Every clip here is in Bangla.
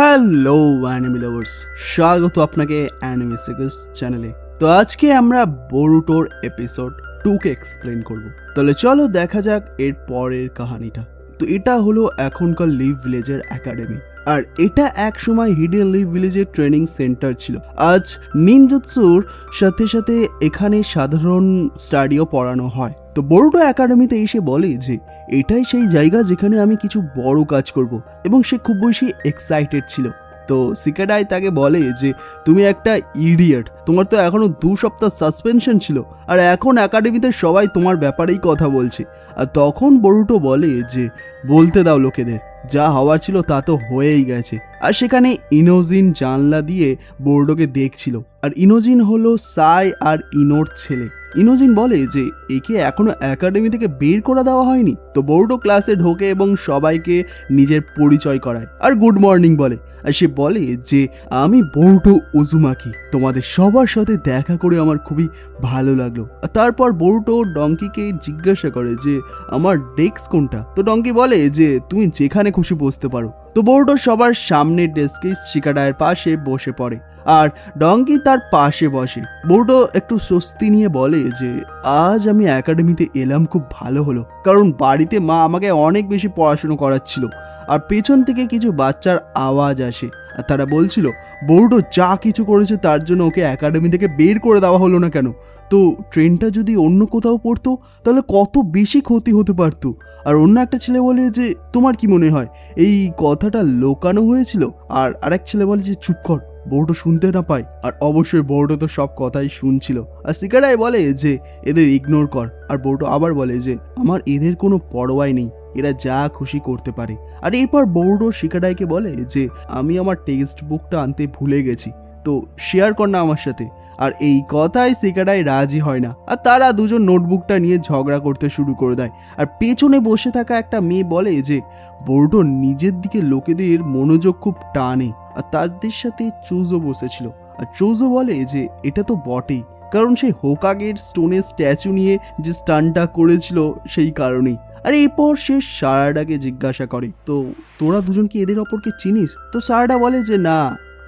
হ্যালো অ্যানিমি লাভার্স স্বাগত আপনাকে অ্যানিমি সিরিজ চ্যানেলে তো আজকে আমরা বরুটোর এপিসোড টুকে এক্সপ্লেন করব। তাহলে চলো দেখা যাক এর পরের কাহিনীটা। তো এটা হলো এখনকার লিভ ভিলেজের একাডেমি আর এটা এক সময় হিডেন লিভ ভিলেজের ট্রেনিং সেন্টার ছিল। আজ নিনজুৎসুর সাথে সাথে এখানে সাধারণ স্টাডিও পড়ানো হয়। তো বড়োটো একাডেমিতে এসে বলে যে, এটাই সেই জায়গা যেখানে আমি কিছু বড় কাজ করব। এবং সে খুব বেশি এক্সাইটেড ছিল। তো সিকাডাই তাকে বলে যে, তুমি একটা ইডিয়েট তোমার তো এখনও দু সপ্তাহ সাসপেনশন ছিল, আর এখন একাডেমিতে সবাই তোমার ব্যাপারেই কথা বলছে। আর তখন বড়ুটো বলে যে, বলতে দাও লোকেদের, যা হওয়ার ছিল তা তো হয়েই গেছে। আর সেখানে ইনোজিন জানলা দিয়ে বোর্ডোকে দেখছিল। আর ইনোজিন হলো সাই আর ইনোর ছেলে। ইনোজিন বলে যে, একে এখনও একাডেমি থেকে বের করে দেওয়া হয়নি। তো বোর্ডো ক্লাসে ঢোকে এবং সবাইকে নিজের পরিচয় করায়। আর গুড মর্নিং বলে। আর সে বলে যে, আমি বোর্ডো উজুমাকি। তোমাদের সবার সাথে দেখা করে আমার খুবই ভালো লাগল। তারপর বোর্ডো ডঙ্কিকে জিজ্ঞাসা করে যে, আমার ডেস্ক কোনটা? তো ডঙ্কি বলে যে, তুমি যেখানে খুশি বসতে পারো। তো বোর্ডো সবার সামনের ডেস্কে শিকাডায়ের পাশে বসে পড়ে আর ডঙ্কি তার পাশে বসে। বোর্ডো একটু স্বস্তি নিয়ে বলে যে, আজ আমি একাডেমিতে এলাম খুব ভালো হলো, কারণ বাড়িতে মা আমাকে অনেক বেশি পড়াশুনো করাচ্ছিল আর পেছন থেকে কিছু বাচ্চার আওয়াজ আসে। আর তারা বলছিল বোর্ডো যা কিছু করেছে তার জন্য ওকে একাডেমি থেকে বের করে দেওয়া হলো না কেন? তো ট্রেনটা যদি অন্য কোথাও পড়তো, তাহলে কত বেশি ক্ষতি হতে পারতো? আর অন্য একটা ছেলে বলে যে, তোমার কি মনে হয়? এই কথাটা লোকানো হয়েছিল? আর আরেক ছেলে বলে যে, চুপ কর, বোর্ডও শুনতে না পায়। আর অবশ্যই বোর্ডও তো সব কথাই শুনছিল। আর সিকারাই বলে যে, এদের ইগনোর কর। আর বোর্ডও আবার বলে যে, আমার এদের কোনো পরোয়াই নেই। এরা যা খুশি করতে পারে। আর এরপর বোর্ডও শিকারাইকে বলে যে, আমি আমার টেক্সট বুকটা আনতে ভুলে গেছি, তো শেয়ার কর না আমার সাথে। আর এই কথায় সিকারাই রাজি হয় না। আর তারা দুজন নোটবুকটা নিয়ে ঝগড়া করতে শুরু করে দেয়। আর পেছনে বসে থাকা একটা মেয়ে বলে যে বোর্ডো নিজের দিকে লোকেদের মনোযোগ খুব টানে। আর তাদের সাথে চুজো বসেছিল। আর চুজো বলে যে, এটা তো বটেই। কারণ সেই হোকাগের স্টোনের স্ট্যাচু নিয়ে যে স্টানটা করেছিল সেই কারণেই। আর এরপর সে সারাডাকে জিজ্ঞাসা করে, তো তোরা দুজন কি এদের অপরকে চিনিস? তো সারাডা বলে যে, না,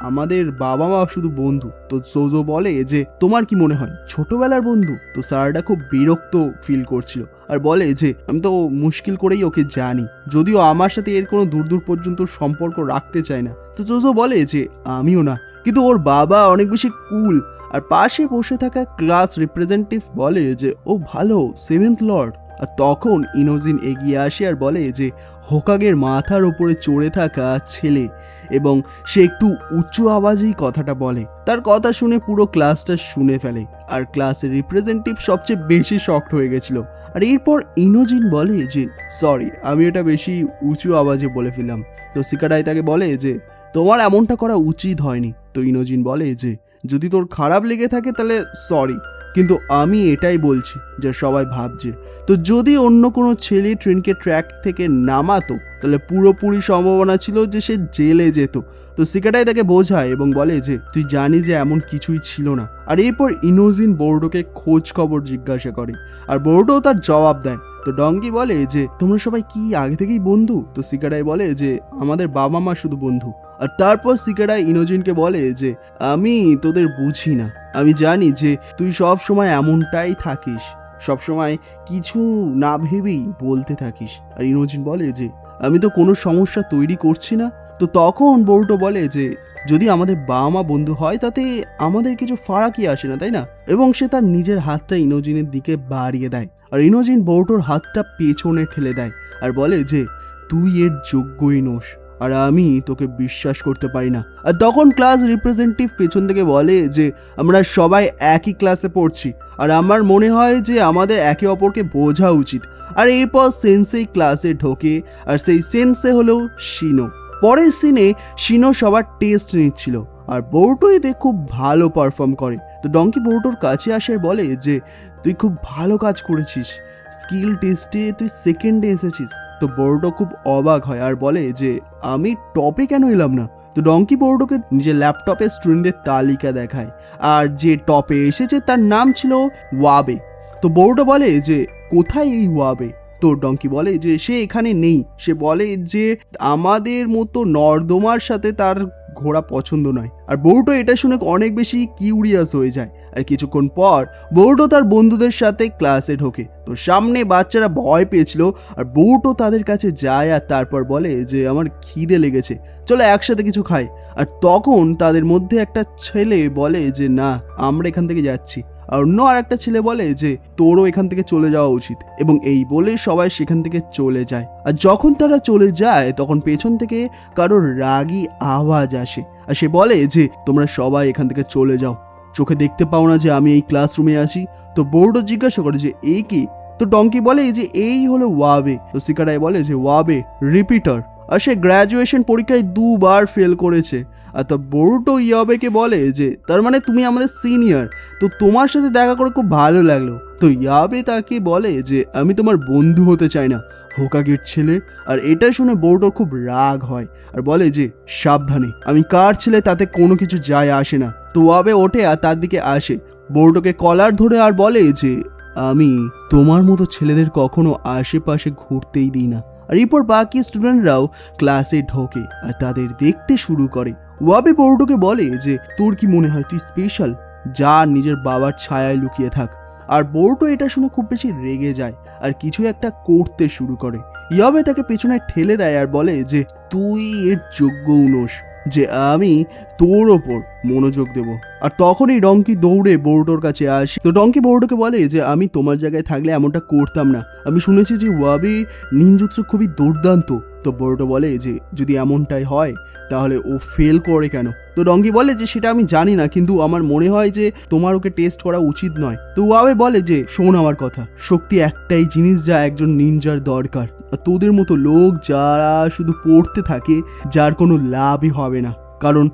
আমাদের বাবা মা শুধু বন্ধু। তো সোজো বলে যে, তোমার কি মনে হয়, ছোটবেলার বন্ধু? তো সারাডা খুব বিরক্ত ফিল করছিল আর বলে যে, আমি তো মুশকিল করেই ওকে জানি, যদিও আমার সাথে এর কোনো দূর দূর পর্যন্ত সম্পর্ক রাখতে চায় না। তো জোজো বলে যে, আমিও না, কিন্তু ওর বাবা অনেক বেশি কুল আর পাশে বসে থাকা ক্লাস রিপ্রেজেন্টেটিভ বলে যে, ও ভালো সেভেন্থ লর্ড আর তখন ইনোজিন এগিয়ে আসে আর বলে যে, হোকাগের মাথার ওপরে চড়ে থাকা ছেলে। এবং সে একটু উঁচু আওয়াজেই কথাটা বলে। তার কথা শুনে পুরো ক্লাসটা শুনে ফেলে। আর ক্লাসের রিপ্রেজেন্টেটিভ সবচেয়ে বেশি শক্ট হয়ে গেছিল। আর এরপর ইনোজিন বলে যে, সরি, আমি এটা বেশি উঁচু আওয়াজে বলে ফেলাম তো সিকারাই তাকে বলে যে, তোমার এমনটা করা উচিত হয়নি। তো ইনোজিন বলে যে যদি তোর খারাপ লেগে থাকে তাহলে সরি কিন্তু আমি এটাই বলছি যে সবাই ভাবছে। তো যদি অন্য কোনো ছেলে ট্রেনকে ট্র্যাক থেকে নামাতো, তাহলে পুরোপুরি সম্ভাবনা ছিল যে সে জেলে যেত। তো সিকাটাই তাকে বোঝায় এবং বলে যে, তুই জানি যে এমন কিছুই ছিল না। আর এরপর ইনোজিন বোর্ডোকে খোঁজ খবর জিজ্ঞাসা করে। আর বোর্ডো তার জবাব দেয়। তো ডঙ্গি বলে যে, তোমরা সবাই কি আগে থেকেই বন্ধু? তো সিকাটাই বলে যে, আমাদের বাবা মা শুধু বন্ধু। আর তারপর সিকারাই ইনোজিনকে বলে যে, আমি তোদের বুঝি না। আমি জানি যে তুই সব সময় এমনটাই থাকিস। সব সময় কিছু না ভেবেই বলতে থাকিস। আর ইনোজিন বলে যে, আমি তো কোনো সমস্যা তৈরি করছি না। তো তখন বউটো বলে যে, যদি আমাদের বাবা মা বন্ধু হয়, তাতে আমাদের কিছু ফারাকই আসে না, তাই না? এবং সে তার নিজের হাতটা ইনোজিনের দিকে বাড়িয়ে দেয়। আর ইনোজিন বউটোর হাতটা পেছনে ঠেলে দেয় আর বলে যে, তুই এর যোগ্যই নোস। আর আমি তোকে বিশ্বাস করতে পারি না। আর তখন ক্লাস রিপ্রেজেন্টেটিভ পেছন থেকে বলে যে, আমরা সবাই একই ক্লাসে পড়ছি। আর আমার মনে হয় যে আমাদের একে অপরকে বোঝা উচিত। আর এরপর সেন্সেই ক্লাসে ঢোকে, আর সেই সেন্সে হলো শিনো। পরের সিনে শিনো সবার টেস্ট নিচ্ছিল। আর বোর্টো এতে খুব ভালো পারফর্ম করে। তো ডঙ্কি বোর্টোর কাছে আসে বলে যে, তুই খুব ভালো কাজ করেছিস। স্কিল টেস্টে তুই সেকেন্ডে এসেছিস। তো বোর্ডো খুব অবাক হয় আর বলে যে, আমি টপে কেন এলাম না? তো ডঙ্কি বোর্ডোকে নিজের ল্যাপটপে স্টুডেন্টদের তালিকা দেখায়। আর যে টপে এসেছে তার নাম ছিল ওয়াবে। তো বোর্ডো বলে যে, কোথায় এই ওয়াবে? তো ডঙ্কি বলে যে, সে এখানে নেই। সে বলে যে, আমাদের মতো নর্দমার সাথে তার ঘোড়া পছন্দ নয়। আর বউটো এটা শুনে অনেক বেশি কিউরিয়াস হয়ে যায়। আর কিছুক্ষণ পর বউটো তার বন্ধুদের সাথে ক্লাসে ঢোকে। তো সামনে বাচ্চারা ভয় পেয়েছিল আর বউটো তাদের কাছে যায় আর তারপর বলে যে, আমার খিদে লেগেছে। চলো একসাথে কিছু খাই। আর তখন তাদের মধ্যে একটা ছেলে বলে যে, না, আমরা এখান থেকে যাচ্ছি। অন্য আর একটা ছেলে বলে যে, তোরও এখান থেকে চলে যাওয়া উচিত। এবং এই বলে সবাই সেখান থেকে চলে যায়। আর যখন তারা চলে যায়, তখন পেছন থেকে কারোর রাগী আওয়াজ আসে। আর সে বলে যে, তোমরা সবাই এখান থেকে চলে যাও। চোখে দেখতে পাও না যে আমি এই ক্লাসরুমে আছি। তো বোর্ডও জিজ্ঞাসা করে যে, এই কি? তো ডঙ্কি বলে যে এই হলো ওয়াবে। তো সিকারাই বলে যে, ওয়াবে রিপিটার। আর সে গ্র্যাজুয়েশন পরীক্ষায় দুবার ফেল করেছে। আর তো বোর্ডও ইয়াবেকে বলে যে, তার মানে তুমি আমাদের সিনিয়র তো তোমার সাথে দেখা করে খুব ভালো লাগল। তো ইয়াবে তাকে বলে যে, আমি তোমার বন্ধু হতে চাই না, হোকাগের ছেলে। আর এটা শুনে বোর্ডোর খুব রাগ হয় আর বলে যে, সাবধানে, আমি কার ছেলে তাতে কোনো কিছু যায় আসে না। তো ওয়াবে ওঠে আর তার দিকে আসে। বোর্ডোকে কলার ধরে আর বলে যে, আমি তোমার মতো ছেলেদের কখনো আশেপাশে ঘুরতেই দিই না। আর এরপর বাকি স্টুডেন্টরাও ক্লাসে ঢোকে আর তাদের দেখতে শুরু করে। ওয়াবে বোর্ডোকে বলে যে, তোর কি মনে হয় তুই স্পেশাল যা নিজের বাবার ছায়ায় লুকিয়ে থাক। আর বোর্ডও এটা শুনে খুব বেশি রেগে যায় আর কিছু একটা করতে শুরু করে। ইয়াবে তাকে পেছনে ঠেলে দেয় আর বলে যে, তুই এর যোগ্য উনোস। যে আমি তোর ওপর মনোযোগ দেব। আর তখনই ডঙ্কি দৌড়ে বোর্ডোর কাছে আসে। তো ডঙ্কি বোর্ডোকে বলে যে, আমি তোমার জায়গায় থাকলে এমনটা করতাম না। আমি শুনেছি যে ওয়াবি নিনজুৎসু খুবই দুর্দান্ত। তো বোর্ডো বলে যে, যদি এমনটাই হয়, তাহলে ও ফেল করে কেন? তো ডঙ্কি বলে যে, সেটা আমি জানি না, কিন্তু আমার মনে হয় যে, তোমার ওকে টেস্ট করা উচিত নয়। তো ওয়াবে বলে যে, শোন আমার কথা, শক্তি একটাই জিনিস যা একজন নিনজার দরকার। তোদের মতো লোক যারা শুধু পড়তে থাকে, যার কোনো লাভই হবে না। কারণ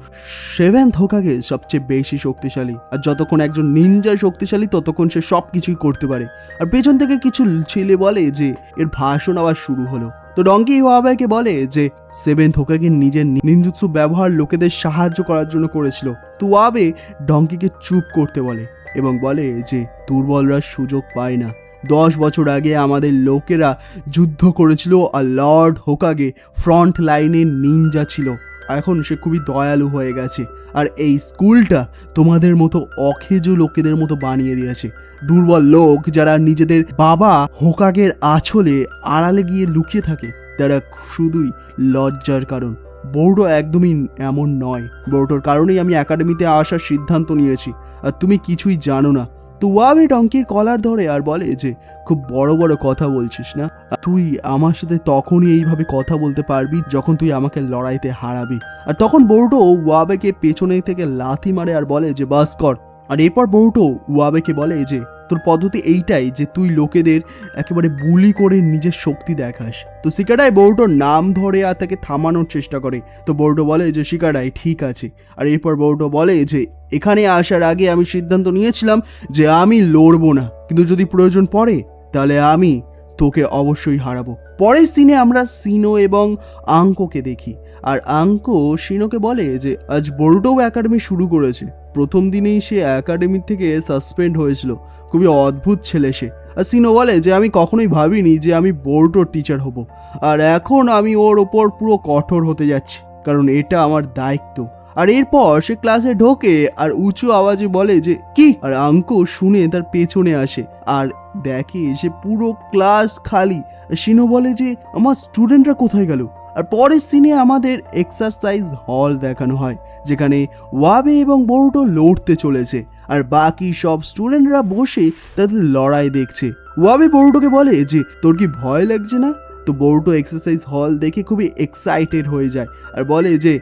সেভেন্থ হোকাগে সবচেয়ে বেশি শক্তিশালী, আর যতক্ষণ একজন নিনজা শক্তিশালী, ততক্ষণ সে সব কিছুই করতে পারে। আর পেছন থেকে কিছু ছেলে বলে যে, এর ভাষণ আবার শুরু হলো। তো ডঙ্কি ওয়াবাইকে বলে যে সেভেন হোকাগে নিজের নিনজুৎসু ব্যবহার লোকেদের সাহায্য করার জন্য করেছিল। তো ওয়াবে ডঙ্কিকে চুপ করতে বলে এবং বলে যে, দুর্বলরা সুযোগ পায় না। দশ বছর আগে আমাদের লোকেরা যুদ্ধ করেছিল আর লর্ড হোকাগে ফ্রন্ট লাইনে নিনজা ছিল। এখন সে খুবই দয়ালু হয়ে গেছে। আর এই স্কুলটা তোমাদের মতো অখেজো লোকেদের মতো বানিয়ে দিয়েছে। দুর্বল লোক যারা নিজেদের বাবা হোকাগের আঁচলে আড়ালে গিয়ে লুকিয়ে থাকে, তারা শুধুই লজ্জার কারণ। বোর্ডও একদমই এমন নয়। বোর্ডোর কারণেই আমি একাডেমিতে আসার সিদ্ধান্ত নিয়েছি। আর তুমি কিছুই জানো না। তো ওয়াবে ডঙ্কির কলার ধরে আর বলে যে, খুব বড় বড় কথা বলছিস না? তুই আমার সাথে তখনই এইভাবে কথা বলতে পারবি যখন তুই আমাকে লড়াইতে হারাবি। আর তখন বৌটো ওয়াবেকে পেছনে থেকে লাথি মারে আর বলে যে, বাস কর। আর এরপর বৌটো ওয়াবেকে বলে যে, তোর পদ্ধতি এইটাই যে, তুই লোকেদের একেবারে বুলি করে নিজের শক্তি দেখাস। তো শিকারাই বৌটোর নাম ধরে আর তাকে থামানোর চেষ্টা করে। তো বৌটো বলে যে শিকারাই ঠিক আছে। আর এরপর বৌটো বলে যে এখানে আসার আগে আমি সিদ্ধান্ত নিয়েছিলাম যে আমি লড়বো না। কিন্তু যদি প্রয়োজন পড়ে, তাহলে আমি তোকে অবশ্যই হারাবো। পরের সিনে আমরা সিনো এবং আঙ্কোকে দেখি। আর আঙ্কো সিনোকে বলে যে, আজ বোর্ডও একাডেমি শুরু করেছে। প্রথম দিনেই সে একাডেমি থেকে সাসপেন্ড হয়েছিল। খুবই অদ্ভুত ছেলে সে। আর সিনো বলে যে, আমি কখনোই ভাবিনি যে আমি বোর্ডোর টিচার হব। আর এখন আমি ওর ওপর পুরো কঠোর হতে যাচ্ছি। কারণ এটা আমার দায়িত্ব। আর এরপর সে ক্লাসে ঢোকে আর উঁচু আওয়াজে বলে যে, কি? আর আঙ্কো শুনে তার পেছনে আসে। আর দেখে সে পুরো ক্লাস খালি। সিনো বলে যে, আমার স্টুডেন্টরা কোথায় গেল? আর পরের সিনে আমাদের এক্সারসাইজ হল দেখানো হয়, যেখানে ওয়াবে এবং বোর্ডও লড়তে চলেছে। আর বাকি সব স্টুডেন্টরা বসে তাদের লড়াই দেখছে। ওয়াবে বড়ুটোকে বলে যে, তোর কি ভয় লাগছে না? তো বোর্ডো এক্সারসাইজ হল দেখে খুবই এক্সাইটেড হয়ে যায়। আর বলে যে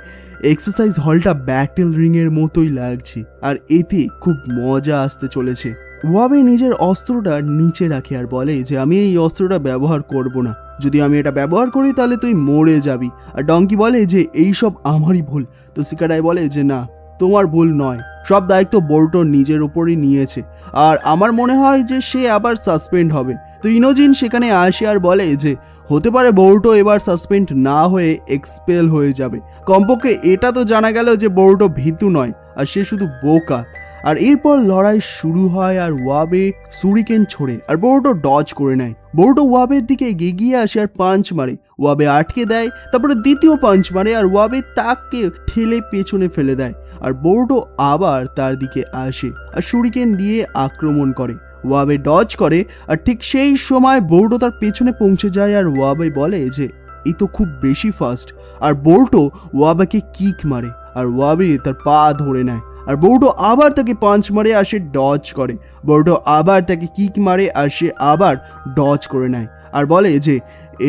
এক্সারসাইজ হলটা ব্যাটেল রিংয়ের মতোই লাগছে, আর এতে খুব মজা আসতে চলেছে। ওয়াবে নিজের অস্ত্রটা নিচে রাখে আর বলে যে, আমি এই অস্ত্রটা ব্যবহার করব না। যদি আমি এটা ব্যবহার করি, তাহলে তুই মরে যাবি। আর ডঙ্কি বলে যে, এই সব আমারই ভুল। তো সিকারাই বলে যে, না, তোমার ভুল নয়। সব দায়িত্ব বোর্টো নিজের উপরই নিয়েছে। আর আমার মনে হয় যে, সে আবার সাসপেন্ড হবে। তো ইনোজিন সেখানে আসে আর বলে যে, হতে পারে বোর্টো এবার সাসপেন্ড না হয়ে এক্সপেল হয়ে যাবে। কমপক্ষে এটা তো জানা গেল যে বোর্টো ভীতু নয়, আর সে শুধু বোকা। আর এরপর লড়াই শুরু হয় আর ওয়াবে সুরিকেন ছোড়ে, আর বোর্টো ডজ করে নেয়। বোর্টো ওয়াবের দিকে এগিয়ে আসে আর পাঞ্চ মারে। ওয়াবে আটকে দেয়, তারপরে দ্বিতীয় পাঞ্চ মারে আর ওয়াবে তাকে ঠেলে পেছনে ফেলে দেয়। আর বোর্ডো আবার তার দিকে আসে, আর সুরিকেন দিয়ে আক্রমণ করে। ওয়াবে ডজ করে, আর ঠিক সেই সময় বোর্ডো তার পেছনে পৌঁছে যায়, আর ওয়াবে বলে যে, এই তো খুব বেশি ফাস্ট আর বোর্টো ওয়াবাকে কিক মারে, আর ওয়াবে তার পা ধরে নেয়, আর বোর্ডো আবার তাকে পাঞ্চ মারে, আর সে ডজ করে। বোর্ডো আবার তাকে কিক মারে, আর সে আবার ডজ করে নেয়, আর বলে যে,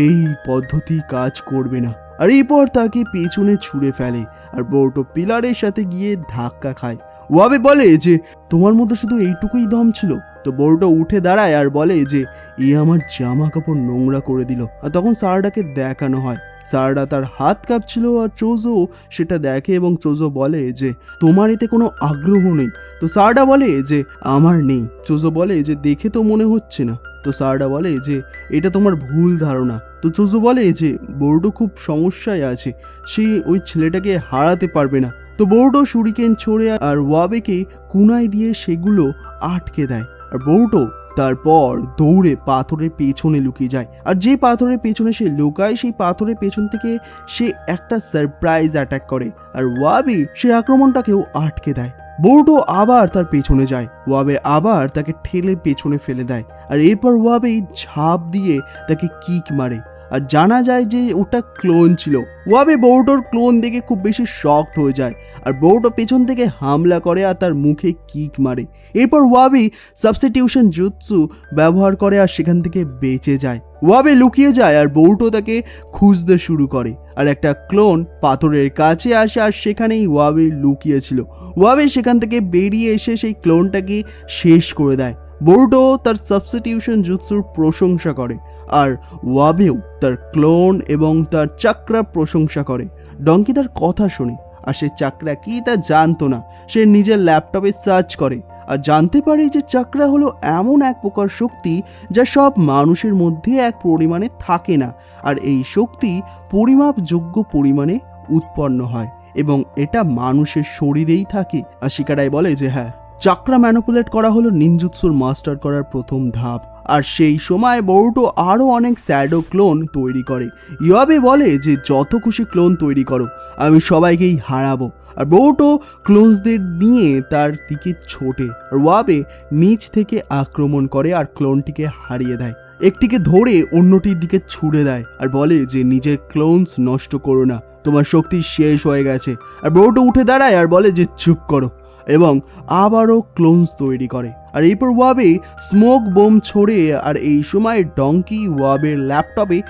এই পদ্ধতি কাজ করবে না। আর এরপর তাকে পেছনে ছুঁড়ে ফেলে, আর বোর্টো পিলারের সাথে গিয়ে ধাক্কা খায়। ওয়াবে বলে যে, তোমার মধ্যে শুধু এইটুকুই দম ছিল। তো বোর্টো উঠে দাঁড়ায় আর বলে যে, এ আমার জামা কাপড় নোংরা করে দিল। আর তখন সারাডাকে দেখানো হয়। সারাডা তার হাত কাঁপছিল আর চোজো সেটা দেখে এবং চোজো বলে যে, তোমার এতে কোনো আগ্রহ নেই। তো সারডা বলে যে, আমার নেই। চোজো বলে যে, দেখে তো মনে হচ্ছে না। তো সারডা বলে যে, এটা তোমার ভুল ধারণা। তো চোজো বলে যে বোর্ডো খুব সমস্যায় আছে। সে ওই ছেলেটাকে হারাতে পারবে না। তো বোর্ডো সুরিকেন ছড়ে আর ওয়াবেকে কুনায় দিয়ে সেগুলো আটকে দেয়। আর বোর্ডো তারপর দৌড়ে পাথরের পেছনে লুকিয়ে যায়। আর যে পাথরের পেছনে সে লুকায়, সেই পাথরের পেছন থেকে সে একটা সারপ্রাইজ অ্যাটাক করে। আর ওয়াবি সে আক্রমণটাকেও আটকে দেয়। বোর্ডো আবার তার পেছনে যায়। ওয়াবে আবার তাকে ঠেলে পেছনে ফেলে দেয়। আর এরপর ওয়াবে ঝাঁপ দিয়ে তাকে কিক মারে। আর জানা যায় যে ওটা ক্লোন ছিল। ওয়াবে বোর্ডোর ক্লোন দেখে খুব বেশি শকড হয়ে যায়। আর বোর্ডো পেছন থেকে হামলা করে আর তার মুখে কিক মারে। এরপর ওয়াবি সাবস্টিটিউশন জুৎসু ব্যবহার করে আর সেখান থেকে বেঁচে যায়। ওয়াবে লুকিয়ে যায় আর বৌটো তাকে খুঁজতে শুরু করে। আর একটা ক্লোন পাথরের কাছে আসে আর সেখানেই ওয়াবে লুকিয়েছিল ওয়াবে সেখান থেকে বেরিয়ে এসে সেই ক্লোনটাকে শেষ করে দেয়। বোর্ডো তার সাবস্টিটিউশন জুৎসুর প্রশংসা করে, আর ওয়াবেও তার ক্লোন এবং তার চাকরা প্রশংসা করে। ডঙ্কি তার কথা শোনে, আর সে চাকরা কি তা জানতো না, সে নিজের ল্যাপটপে সার্চ করে, আর জানতে পারে যে চাকরা হলো এমন এক প্রকার শক্তি যা সব মানুষের মধ্যে এক পরিমাণে থাকে না, আর এই শক্তি পরিমাপযোগ্য পরিমাণে উৎপন্ন হয়, এবং এটা মানুষের শরীরেই থাকে। আর শিকারাই বলে যে হ্যাঁ চাকরা ম্যানুপুলেট করা হলো নিনজুৎসুর মাস্টার করার প্রথম ধাপ, আর সেই সময় বরুটো আরও অনেক স্যাডো ক্লোন তৈরি করে। ইয়াবে বলে যে, যত খুশি ক্লোন তৈরি করো, আমি সবাইকেই হারাবো। আর বরুটো ক্লোনসদের নিয়ে তার দিকে ছোটে, আর ওয়াবে নিচ থেকে আক্রমণ করে আর ক্লোনটিকে হারিয়ে দেয়। একটিকে ধরে অন্যটির দিকে ছুড়ে দেয়, আর বলে যে, নিজের ক্লোনস নষ্ট করো না, তোমার শক্তি শেষ হয়ে গেছে। আর বরুটো উঠে দাঁড়ায় আর বলে যে, চুপ করো। এবং আবারও ক্লোনস তৈরি করে। আর এরপর ওয়াবে স্মোক বোম ছড়ে আর এই সময় ডঙ্কি ওয়াবের ল্যাপটপে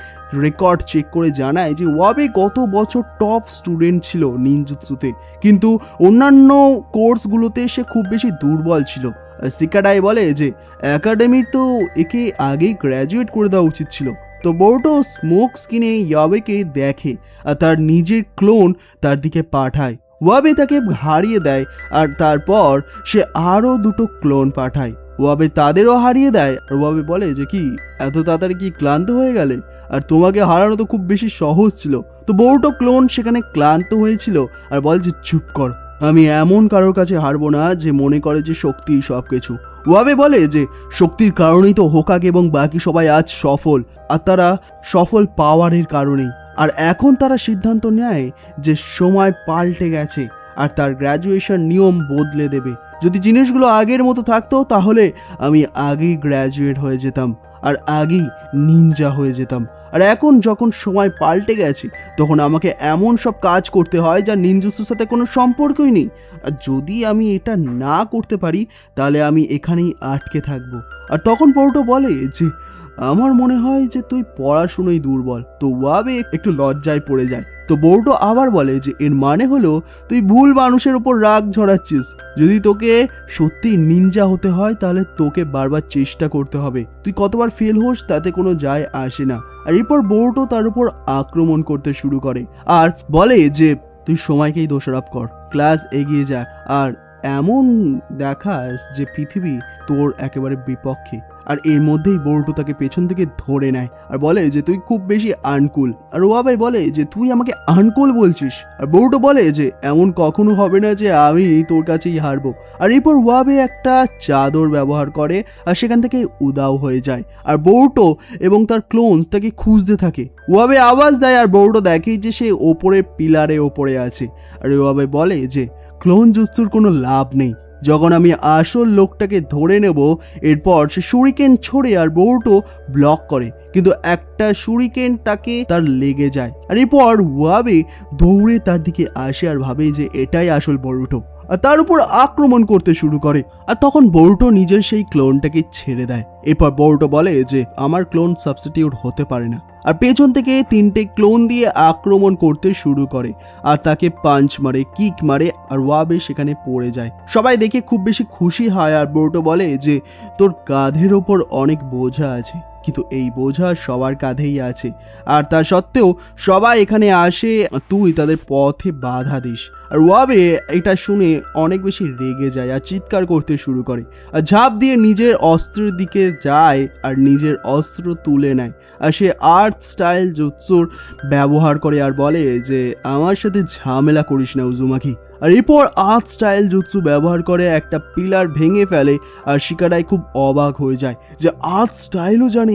রেকর্ড চেক করে জানায় যে ওয়াবে গত বছর টপ স্টুডেন্ট ছিল নিনজুৎসুতে। কিন্তু অন্যান্য কোর্সগুলোতে সে খুব বেশি দুর্বল ছিল। সিকাডাই বলে যে একাডেমির তো একে আগেই গ্র্যাজুয়েট করে দেওয়া উচিত ছিল। তো বোর্টো স্মোক স্কিনে ইয়াবেকে দেখে আর তার নিজের ক্লোন তার দিকে পাঠায়। ওয়াবে তাকে হারিয়ে দেয় আর তারপর সে আরও দুটো ক্লোন পাঠায়। ওয়াবে তাদেরও হারিয়ে দেয় আর ওয়াবে বলে যে কি, এত তাড়াতাড়ি কি ক্লান্ত হয়ে গেলে? আর তোমাকে হারানো তো খুব বেশি সহজ ছিল। তো বউটো ক্লোন সেখানে ক্লান্ত হয়েছিল আর বলে যে, চুপ কর, আমি এমন কারোর কাছে হারবো না যে মনে করে যে শক্তি সব কিছু ওয়াবে বলে যে, শক্তির কারণেই তো হোকাক এবং বাকি সবাই আজ সফল, আর তারা সফল পাওয়ারের কারণেই। আর এখন তারা সিদ্ধান্ত নেয় যে সময় পাল্টে গেছে আর তার গ্র্যাজুয়েশন নিয়ম বদলে দেবে। যদি জিনিসগুলো আগের মতো থাকতো, তাহলে আমি আগেই গ্র্যাজুয়েট হয়ে যেতাম আর আগেই নিনজা হয়ে যেতাম। আর এখন যখন সময় পাল্টে গেছে, তখন আমাকে এমন সব কাজ করতে হয় যা নিনজুসুর সাথে কোনো সম্পর্কই নেই। আর যদি আমি এটা না করতে পারি, তাহলে আমি এখানেই আটকে থাকব। আর তখন পৌটো বলে যে আমার মনে হয় যে তুই পড়াশুনোই দুর্বল। তো ওয়াবে একটু লজ্জায় পড়ে যায়। তো বৌটো আবার বলে যে, এর মানে হলো তুই ভুল মানুষের ওপর রাগ ঝরাচ্ছিস যদি তোকে সত্যি নিনজা হতে হয়, তাহলে তোকে বারবার চেষ্টা করতে হবে। তুই কতবার ফেল হোস, তাতে কোনো যায় আসে না। আর এরপর বৌটো তার উপর আক্রমণ করতে শুরু করে। আর বলে যে, তুই সময়কেই দোষারোপ কর। ক্লাস এগিয়ে যাক। আর এমন দেখাস যে, পৃথিবী তোর একেবারে বিপক্ষে। আর এর মধ্যেই বল্টু তাকে পেছন থেকে ধরে নেয় আর বলে যে, তুই খুব বেশি আনকুল আর ওয়াবাই বলে যে, তুই আমাকে আনকুল বলছিস। আর বল্টু বলে যে, এমন কখনো হবে না যে, আমি তোর কাছেই হারবো। আর এরপর ওয়াবে একটা চাদর ব্যবহার করে আর সেখান থেকে উদাও হয়ে যায়। আর বৌটো এবং তার ক্লোনস তাকে খুঁজতে থাকে। ওয়াবে আওয়াজ দেয় আর বৌটো দেখে যে, সে ওপরের পিলারে ওপরে আছে। আর ওয়াবে বলে যে ক্লোন জুৎসুর কোনো লাভ নেই। যখন আমি আসল লোকটাকে ধরে নেব, এরপর সে সুরিকেন ছড়ে আর বৌটো ব্লক করে। কিন্তু একটা সুরিকেন তাকে তার লেগে যায়। আর এরপর ওয়াবে দৌড়ে তার দিকে আসে আর ভাবে যে এটাই আসল বরুটো তার উপর আক্রমণ করতে শুরু করে। আর তখন বরুটো নিজের সেই ক্লোনটাকে ছেড়ে দেয়। এরপর বরুটো বলে যে, আমার ক্লোন সাবস্টিটিউট হতে পারে না। আর পেছন থেকে তিনটে ক্লোন দিয়ে আক্রমণ করতে শুরু করে। আর তাকে পাঞ্চ মারে, কিক মারে, আর ওয়াবে সেখানে পড়ে যায়। সবাই দেখে খুব বেশি খুশি হয় আর বরুটো বলে যে, তোর কাঁধের ওপর অনেক বোঝা আছে। কিন্তু এই বোঝা সবার কাঁধেই আছে। আর তা সত্ত্বেও সবাই এখানে আসে, তুই তাদের পথে বাধা দিস। আর ওয়াবে এটা শুনে অনেক বেশি রেগে যায় আর চিৎকার করতে শুরু করে। আর ঝাঁপ দিয়ে নিজের অস্ত্রের দিকে যায় আর নিজের অস্ত্র তুলে নেয়। আর সে আর্ট স্টাইল জুৎসুর ব্যবহার করে আর বলে যে, আমার সাথে ঝামেলা করিস না উজুমাকি আর এরপর আর্ট স্টাইল জুৎসু ব্যবহার করে একটা পিলার ভেঙে ফেলে আর শিকারাই খুব অবাক হয়ে যায় যে আর্থ স্টাইলও জানে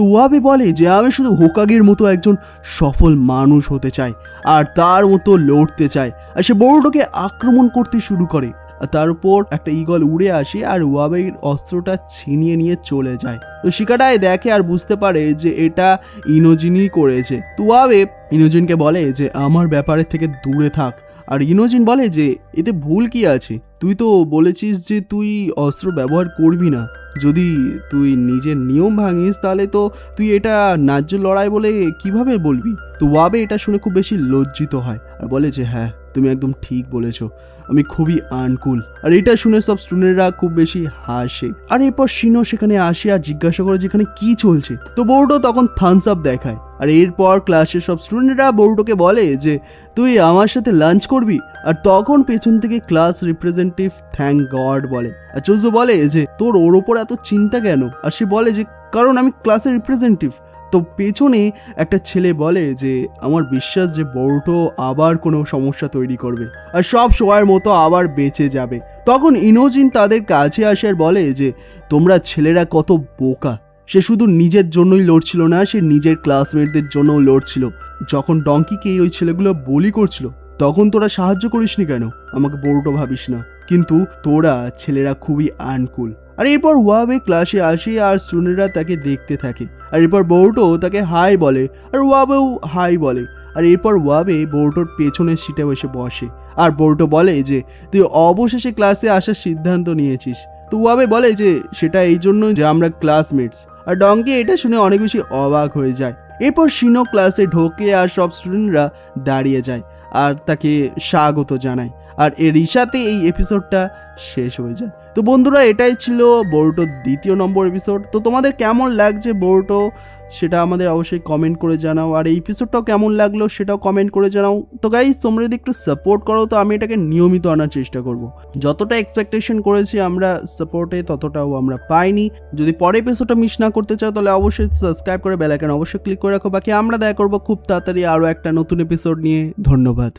তো ওয়াবে বলে যে আমি শুধু হোকাগের মতো একজন সফল মানুষ হতে চাই, আর তার মতো লড়তে চাই। আর সে বড়োটাকে আক্রমণ করতে শুরু করে। তার উপর একটা ইগল উড়ে আসে আর ওয়াবের অস্ত্রটা ছিনিয়ে নিয়ে চলে যায়। তো শিকাটায় দেখে আর বুঝতে পারে যে এটা ইনোজিনই করেছে। তো ওয়াবে ইনোজিনকে বলে যে, আমার ব্যাপারের থেকে দূরে থাক। আর ইনোজিন বলে যে, এতে ভুল কি আছে? তুই তো বলেছিস যে তুই অস্ত্র ব্যবহার করবি না। যদি তুই নিজের নিয়ম ভাঙিস, তাহলে তো তুই এটা ন্যায্য লড়াই বলে কীভাবে বলবি? তো ওয়াবে এটা শুনে খুব বেশি লজ্জিত হয় আর বলে যে হ্যাঁ তুমি একদম ঠিক বলেছ। আমি খুবই আনকুল আর এটা শুনে সব স্টুডেন্টরা খুব বেশি হাসে। আর এরপর সিনো সেখানে আসে আর জিজ্ঞাসা করে যেখানে কি চলছে। তো বোর্ডও তখন থামস আপ দেখায়। আর এরপর ক্লাসের সব স্টুডেন্টরা বোর্ডোকে বলে যে, তুই আমার সাথে লাঞ্চ করবি? আর তখন পেছন থেকে ক্লাস রিপ্রেজেন্টেটিভ থ্যাংক গড বলে। আর চোজো বলে যে, তোর ওর ওপর এত চিন্তা কেন? আর সে বলে যে, কারণ আমি ক্লাসের রিপ্রেজেন্টেটিভ তো পেছনে একটা ছেলে বলে যে, আমার বিশ্বাস যে বড়টো আবার কোনো সমস্যা তৈরি করবে আর সব সময়ের মতো আবার বেঁচে যাবে। তখন ইনোজিন তাদের কাছে আসে আর বলে যে, তোমরা ছেলেরা কত বোকা। সে শুধু নিজের জন্যই লড়ছিল না, সে নিজের ক্লাসমেটদের জন্যও লড়ছিল। যখন ডঙ্কিকে ওই ছেলেগুলো বলি করছিল, তখন তোরা সাহায্য করিসনি কেন? আমাকে বড়টো ভাবিস না। কিন্তু তোরা ছেলেরা খুবই আনকুল আর এরপর ওয়াবে ক্লাসে আসে আর স্টুডেন্টরা তাকে দেখতে থাকে। আর এরপর বৌটো তাকে হাই বলে, আর ওয়াবেও হাই বলে। আর এরপর ওয়াবে বৌটোর পেছনের সিটে বসে বসে। আর বৌটো বলে যে, তুই অবশেষে ক্লাসে আসার সিদ্ধান্ত নিয়েছিস। তো ওয়াবে বলে যে, সেটা এই জন্য যে আমরা ক্লাসমেটস আর ডঙ্কি এটা শুনে অনেক বেশি অবাক হয়ে যায়। এরপর শিনো ক্লাসে ঢোকে আর সব স্টুডেন্টরা দাঁড়িয়ে যায় আর তাকে স্বাগত জানায়। আর এর ইশাতে এই এপিসোডটা শেষ হয়ে যায়। তো বন্ধুরা, এটাই ছিল বোর্টোর দ্বিতীয় নম্বর এপিসোড তো তোমাদের কেমন লাগছে বোর্টো? সেটা আমাদের অবশ্যই কমেন্ট করে জানাও। আর এই এপিসোডটাও কেমন লাগল সেটাও কমেন্ট করে জানাও। তো গাইজ তোমরা যদি একটু সাপোর্ট করো, তো আমি এটাকে নিয়মিত আনার চেষ্টা করব। যতটা এক্সপেকটেশন করেছি আমরা সাপোর্টে ততটাও আমরা পাইনি। যদি পরে এপিসোডটা মিস না করতে চাও, তাহলে অবশ্যই সাবস্ক্রাইব করে বেলাইকন অবশ্যই ক্লিক করে রাখো। বাকি আমরা দেখা করব খুব তাড়াতাড়ি আরও একটা নতুন এপিসোড নিয়ে। ধন্যবাদ।